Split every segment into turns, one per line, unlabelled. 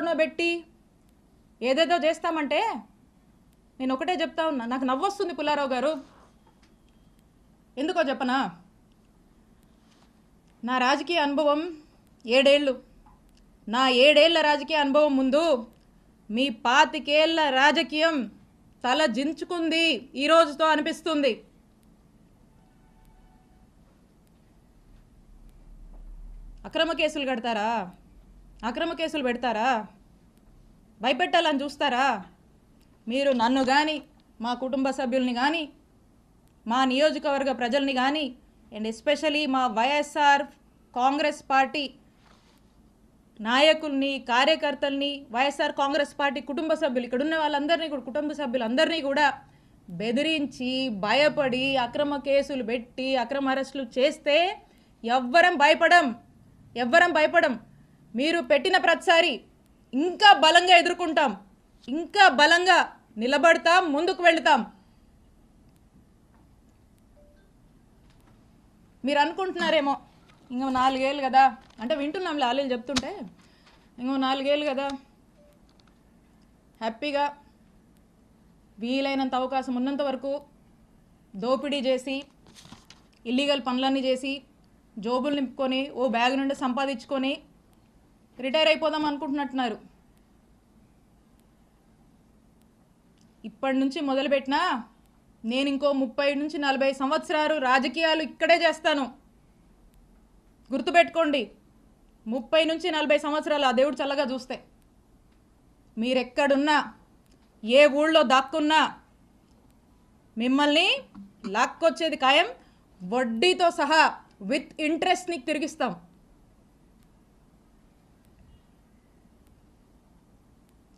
ఎవరినో పెట్టి ఏదేదో చేస్తామంటే నేను ఒకటే చెప్తా ఉన్నా. నాకు నవ్వొస్తుంది పుల్లారావు గారు. ఎందుకో చెప్పనా? నా రాజకీయ అనుభవం ఏడేళ్ళు. నా ఏడేళ్ళ రాజకీయ అనుభవం ముందు మీ పాతికేళ్ళ రాజకీయం తల జించుకుంది ఈ రోజుతో అనిపిస్తుంది. అక్రమ కేసులు కడతారా? అక్రమ కేసులు పెడతారా? భయపెట్టాలని చూస్తారా? మీరు నన్ను కానీ మా కుటుంబ సభ్యుల్ని కానీ మా నియోజకవర్గ ప్రజల్ని కానీ అండ్ ఎస్పెషలీ మా వైఎస్ఆర్ కాంగ్రెస్ పార్టీ నాయకుల్ని కార్యకర్తల్ని వైఎస్ఆర్ కాంగ్రెస్ పార్టీ కుటుంబ సభ్యులు ఇక్కడ ఉన్న వాళ్ళందరినీ కూడా కుటుంబ సభ్యులందరినీ కూడా బెదిరించి భయపడి అక్రమ కేసులు పెట్టి అక్రమ అరెస్టులు చేస్తే ఎవ్వరం భయపడం ఎవ్వరం భయపడం. మీరు పెట్టిన ప్రతిసారి ఇంకా బలంగా ఎదుర్కొంటాం. ఇంకా బలంగా నిలబడతాం ముందుకు వెళతాం. మీరు అనుకుంటున్నారేమో ఇంకో నాలుగేళ్ళు కదా. అంటే వింటున్నాం లాలీలు చెప్తుంటే. ఇంకో నాలుగేళ్ళు కదా. హ్యాపీగా వీలైనంత అవకాశం ఉన్నంత వరకు దోపిడీ చేసి ఇల్లీగల్ పనులన్నీ చేసి జోబులు నింపుకొని ఓ బ్యాగ్ నుండి సంపాదించుకొని రిటైర్ అయిపోదాం అనుకుంటున్నట్టున్నారు. ఇప్పటి నుంచి మొదలుపెట్టినా నేను ఇంకో ముప్పై నుంచి నలభై సంవత్సరాలు రాజకీయాలు ఇక్కడే చేస్తాను. గుర్తుపెట్టుకోండి ముప్పై నుంచి నలభై సంవత్సరాలు ఆ దేవుడు చల్లగా చూస్తే. మీరెక్కడున్నా ఏ ఊళ్ళో దాక్కున్నా మిమ్మల్ని లాక్కొచ్చేది ఖాయం వడ్డీతో సహా విత్ ఇంట్రెస్ట్ నీకు తిరిగిస్తాం.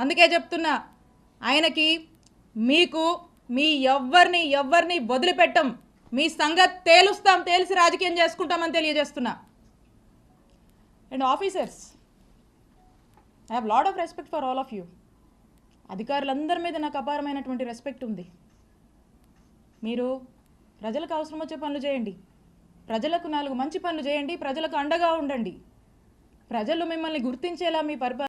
అందుకే చెప్తున్నా ఆయనకి మీకు మీ ఎవ్వరిని ఎవ్వరిని వదిలిపెట్టం. మీ సంగతి తేలుస్తాం తేల్చి రాజకీయం చేసుకుంటామని తెలియజేస్తున్నా. And officers I have lot of respect for all of you అధికారులందరి మీద నాకు అపారమైనటువంటి రెస్పెక్ట్ ఉంది. మీరు ప్రజలకు అవసరం వచ్చే పనులు చేయండి. ప్రజలకు నాలుగు మంచి పనులు చేయండి ప్రజలకు అండగా ఉండండి. ప్రజలు మిమ్మల్ని గుర్తించేలా మీ పరిపాలన